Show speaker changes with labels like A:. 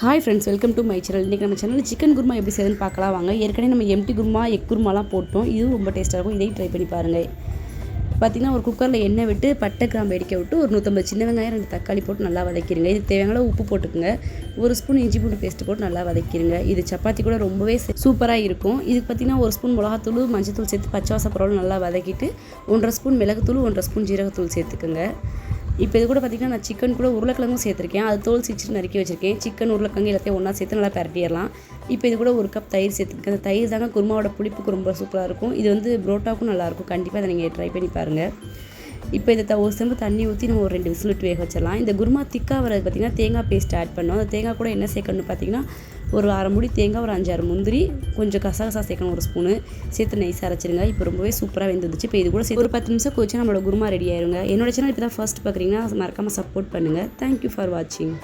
A: Hi friends welcome to my channel இன்றைக்கி நம்ம channel chicken kurma எப்படி செய்யுதுன்னு பார்க்கலாம். வாங்க ஏற்கனவே நம்ம எம்டி குருமா எக் குருமாலாம் போட்டோம். இதுவும் ரொம்ப டேஸ்ட்டாக இருக்கும். இதையும் ட்ரை பண்ணி பாருங்கள் பார்த்தீங்கன்னா ஒரு குக்கரில் எண்ணெய் விட்டு பட்டை கிராம்பு வெடிக்க விட்டு ஒரு நூற்றம்பது சின்ன வெங்காயம் ரெண்டு தக்காளி போட்டு நல்லா வதக்கிடுங்க இது தேவையான உப்பு போட்டுக்கோங்க. ஒரு ஸ்பூன் இஞ்சி பூண்டு பேஸ்ட் போட்டு நல்லா வதக்கிடுங்க இது சப்பாத்தி கூட ரொம்பவே சூப்பராக இருக்கும். இதுக்கு பார்த்தீங்கன்னா ஒரு ஸ்பூன் மிளகாத்தூள் மஞ்சத்தூள் சேர்த்து பச்சை வாசப்பரோடு நல்லா வதக்கிட்டு ஒன்றரை ஸ்பூன் மிளகுத்தூள் ஒன்றரை ஸ்பூன் ஜீரகத்தூள் சேர்த்துக்குங்க. இப்போ இது கூட பார்த்திங்கன்னா நான் சிக்கன் கூட உருளைக்கிழங்கும் சேர்த்துருக்கேன். அது தோல் சீச்சு நறுக்கி வச்சிருக்கேன். சிக்கன் உருளைக்கிழங்கு எல்லாத்தையும் ஒன்றா சேர்த்து நல்லா பரட்டிடலாம். இப்போ இது கூட ஒரு கப் தயிர் சேர்த்துருக்கேன். அந்த தயிர் தாங்க குருமாவோட புளிப்புக்கு ரொம்ப சூப்பராக இருக்கும். இது வந்து புரோட்டாவுக்கும் நல்லாயிருக்கும் கண்டிப்பாக அதை நீங்கள் ட்ரை பண்ணி பாருங்கள் இப்போ இதை த- ஒரு செம்பு தண்ணி ஊற்றி நம்ம ஒரு ரெண்டு விசில் விட்டு வேக வச்சிடலாம். இந்த குருமா திக்காக வரது பார்த்திங்கன்னா தேங்காய் பேஸ்ட் ஆட் பண்ணோம். அந்த தேங்காய் கூட என்ன சேர்க்கணும்னு பார்த்தீங்கன்னா ஒரு அரை முடி தேங்காய் ஒரு அஞ்சாறு முந்திரி கொஞ்சம் கசகசா சேர்க்கணும் ஒரு ஸ்பூனு. சேர்த்து நைஸாக அரைச்சிருங்க. இப்போ ரொம்பவே சூப்பராக வெந்துருச்சு இப்போ இது கூட சேர்த்து ஒரு பத்து நிமிஷம் கொச்சு நம்மளோட குருமா ரெடி ஆயிருங்க. என்னோட சேனல் இப்போ தான் ஃபர்ஸ்ட் பார்க்குறீங்கன்னா மறக்காமல் சப்போர்ட் பண்ணுங்கள் தேங்க்யூ ஃபார் வாட்சிங்